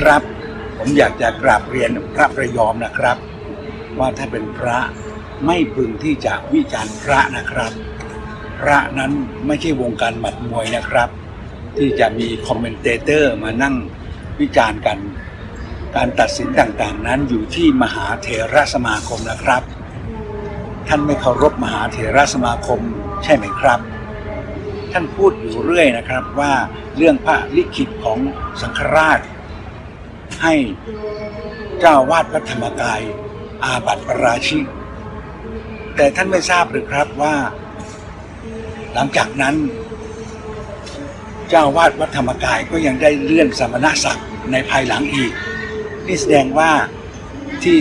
ครับ ผมอยากจะกราบเรียนพระประยอมนะครับ ว่าถ้าเป็นพระไม่พึงที่จะวิจารณ์พระนะครับ พระนั้นไม่ใช่วงการหมัดมวยนะครับ ที่จะมีคอมเมนเตเตอร์มานั่งวิจารณ์กัน การตัดสินต่างๆ นั้นอยู่ที่มหาเถรสมาคมนะครับ ท่านไม่เคารพมหาเถรสมาคมใช่ไหมครับท่านพูดอยู่เรื่อยนะครับว่าเรื่องพระลิขิตของสังฆราช ให้เจ้าวาดวัดธรรมกาย อาบัติปราชิกแต่ท่านไม่ทราบหรือครับว่า หลังจากนั้น เจ้าวาดวัดธรรมกายก็ยังได้เลื่อนสมณศักดิ์ในภายหลังอีกนี่แสดงว่าที่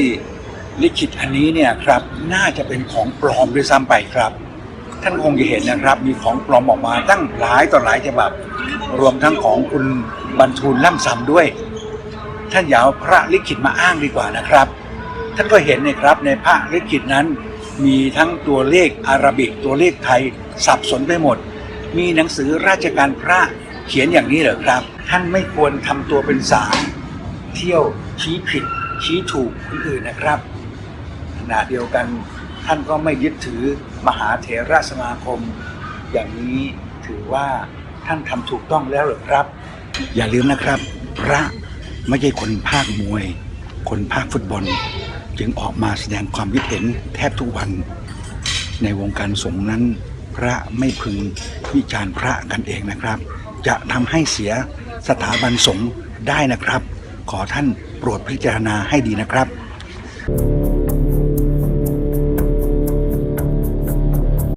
ลิขิตอันนี้เนี่ยครับน่าจะเป็นของปลอมด้วยซ้ำไปครับ ท่านคงจะเห็นนะครับ มีของปลอมออกมาตั้งหลายต่อหลายฉบับ รวมทั้งของคุณบรรทูลล่ำซ้ำด้วย ท่านอย่าเอาพระลิขิตมาอ้างดีกว่านะครับ ท่านก็เห็นนะครับในพระลิขิตนั้น มีทั้งตัวเลขอาราบิกตัวเลขไทยสับสนไปหมด มีหนังสือราชการพระเขียนอย่างนี้เหรอครับ ท่านไม่ควรทำตัวเป็นสารเที่ยวชี้ผิด ชี้ถูกคนอื่นนะครับขณะเดียวกันท่านก็ไม่ยึดถือมหาเถรสมาคม อย่างนี้ถือว่าท่านทำถูกต้องแล้วเหรือครับ อย่าลืมนะครับ พระ ไม่ใช่คนภาคมวย คนภาคฟุตบอล จึงออกมาแสดงความคิดเห็นแทบทุกวัน ในวงการสงฆ์นั้น พระไม่พึงวิจารณ์พระกันเองนะครับ จะทำให้เสียสถาบันสงฆ์ได้นะครับ ขอท่านโปรดพิจารณาให้ดีนะครับ